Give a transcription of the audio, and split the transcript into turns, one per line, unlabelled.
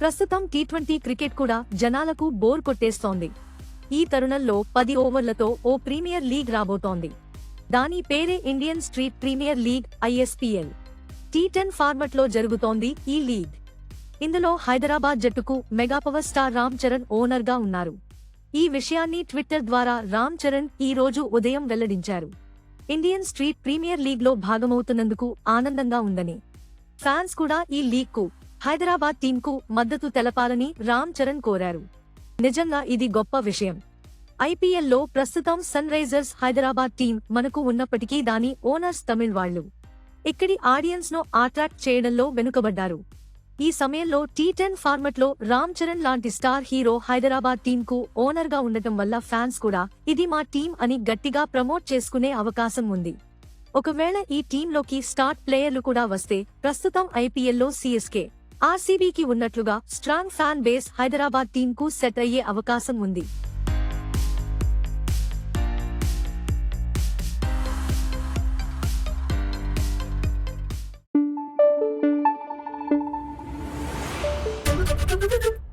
ప్రస్తుతం T twenty cricket కూడా జనాలకు బోర్ కొట్టేస్తోంది. ఈ తరుణంలో పది ఓవర్లతో ఓ ప్రీమియర్ లీగ్ రాబోతోంది. దాని పేరే Indian street premier league I S P L T ten ఫార్మట్లో జరుగుతోంది ఈ లీగ్. ఇందులో హైదరాబాద్ జట్టుకు mega power star Ram Charan ఓనర్గా ఉన్నారు. ఈ విషయాన్ని ట్విట్టర్ ద్వారా రామ్ చరణ్ ఈ రోజు ఉదయం వెల్లడించారు. ఇండియన్ స్ట్రీట్ ప్రీమియర్ లీగ్లో భాగమవుతున్నందుకు ఆనందంగా ఉందని. ఫ్యాన్స్ కూడా ఈ లీగ్కు హైదరాబాద్ టీంకు మద్దతు తెలపాలని రామ్ చరణ్ కోరారు. నిజంగా ఇది గొప్ప విషయం. ఐపీఎల్లో ప్రస్తుతం సన్ రైజర్స్ హైదరాబాద్ టీం మనకు ఉన్నప్పటికీ దాని ఓనర్స్ తమిళ్ వాళ్ళు ఇక్కడి ఆడియన్స్ను అట్రాక్ట్ చేయడంలో వెనుకబడ్డారు. ఈ సమయంలో టీ టెన్ ఫార్మట్లో రామ్ చరణ్ లాంటి స్టార్ హీరో హైదరాబాద్ టీంకు ఓనర్గా ఉండటం వల్ల ఫ్యాన్స్ కూడా ఇది మా టీం అని గట్టిగా ప్రమోట్ చేసుకునే అవకాశం ఉంది. ఒకవేళ ఈ టీంలోకి స్టార్ ప్లేయర్లు కూడా వస్తే ప్రస్తుతం ఐపీఎల్లో సీఎస్కే ఆర్సీబీకి ఉన్నట్లుగా స్ట్రాంగ్ ఫ్యాన్ బేస్ హైదరాబాద్ టీంకు సెట్ అయ్యే అవకాశం ఉంది
Thank you.